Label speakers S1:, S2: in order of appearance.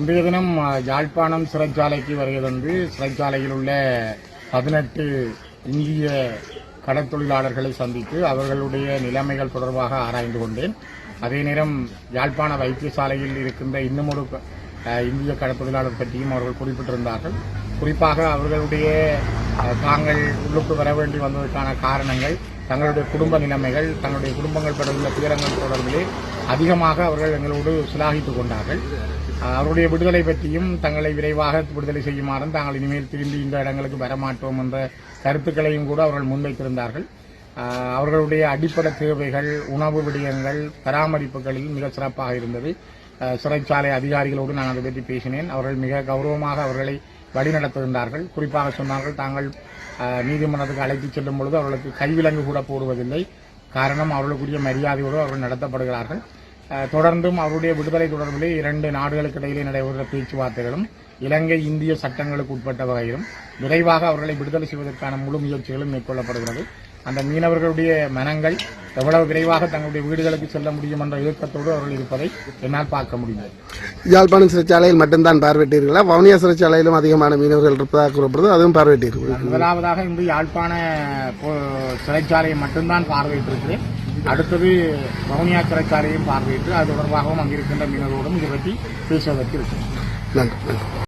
S1: இன்றைய தினம் யாழ்ப்பாணம் சிறைச்சாலைக்கு வருகை தந்து சிறைச்சாலையில் உள்ள பதினெட்டு இந்திய கடற்தொழிலாளர்களை சந்தித்து அவர்களுடைய நிலைமைகள் தொடர்பாக ஆராய்ந்து கொண்டேன். அதே நேரம் யாழ்ப்பாண வைத்தியசாலையில் இருக்கின்ற இன்னும் ஒரு இந்திய கடற்தொழிலாளர் பற்றியும் அவர்கள் குறிப்பிட்டிருந்தார்கள். குறிப்பாக அவர்களுடைய தாங்கள் உள்ளுக்கு வர வேண்டி வந்ததற்கான காரணங்கள் தங்களுடைய குடும்ப நிலைமைகள் தங்களுடைய குடும்பங்கள் படுகின்ற துயரங்கள் தொடர்பிலே அதிகமாக அவர்கள் எங்களோடு சிலாகித்துக் கொண்டார்கள். அவருடைய விடுதலை பற்றியும் தங்களை விரைவாக விடுதலை செய்யுமாறும் தாங்கள் இனிமேல் திரும்பி இந்த இடங்களுக்கு வரமாட்டோம் என்ற கருத்துக்களையும் கூட அவர்கள் முன்வைத்திருந்தார்கள். அவர்களுடைய அடிப்படை தேவைகள் உணவு விடயங்கள் பராமரிப்புகளில் மிக சிறப்பாக இருந்தது. சிறைச்சாலை அதிகாரிகளோடு நான் அதை பற்றி பேசினேன். அவர்கள் மிக கௌரவமாக அவர்களை வழிநடத்துகின்றார்கள் குறிப்பாக சொன்னார்கள் தாங்கள் நீதிமன்றத்துக்கு அழைத்துச் செல்லும் பொழுது அவர்களுக்கு கைவிலங்கு கூட போடுவதில்லை. காரணம் அவர்களுக்குரிய மரியாதையோடு அவர்கள் நடத்தப்படுகிறார்கள். தொடர்ந்தும் அவருடைய விடுதலை தொடர்பிலே இரண்டு நாடுகளுக்கு இடையிலே நடைபெறுகிற பேச்சுவார்த்தைகளும் இலங்கை இந்திய சட்டங்களுக்கு உட்பட்ட வகையிலும் விரைவாக அவர்களை விடுதலை செய்வதற்கான முழு முயற்சிகளும் மேற்கொள்ளப்படுகிறது. அந்த மீனவர்களுடைய மனங்கள் எவ்வளவு விரைவாக தங்களுடைய வீடுகளுக்கு செல்ல முடியும் என்ற இயக்கத்தோடு அவர்கள் இருப்பதை என்னால் பார்க்க முடிந்தது.
S2: யாழ்ப்பாணம் சிறைச்சாலையில் மட்டும்தான் பார்வையிட்டீர்களா? வவுனியா சிறைச்சாலையிலும் அதிகமான மீனவர்கள் இருப்பதாக கூறப்படுது அதுவும் பார்வையிட்டீர்கள்?
S1: முதலாவதாக இன்று யாழ்ப்பாண சிறைச்சாலையை மட்டும்தான் பார்வையிட்டிருக்கிறேன். அடுத்தது வவுனியா சிறைச்சாலையும் பார்வையிட்டு அது தொடர்பாகவும் அங்கிருக்கின்ற மீனவரோடும் இதை பற்றி பேசுவதற்கு இருக்கிறேன்
S2: நன்றி.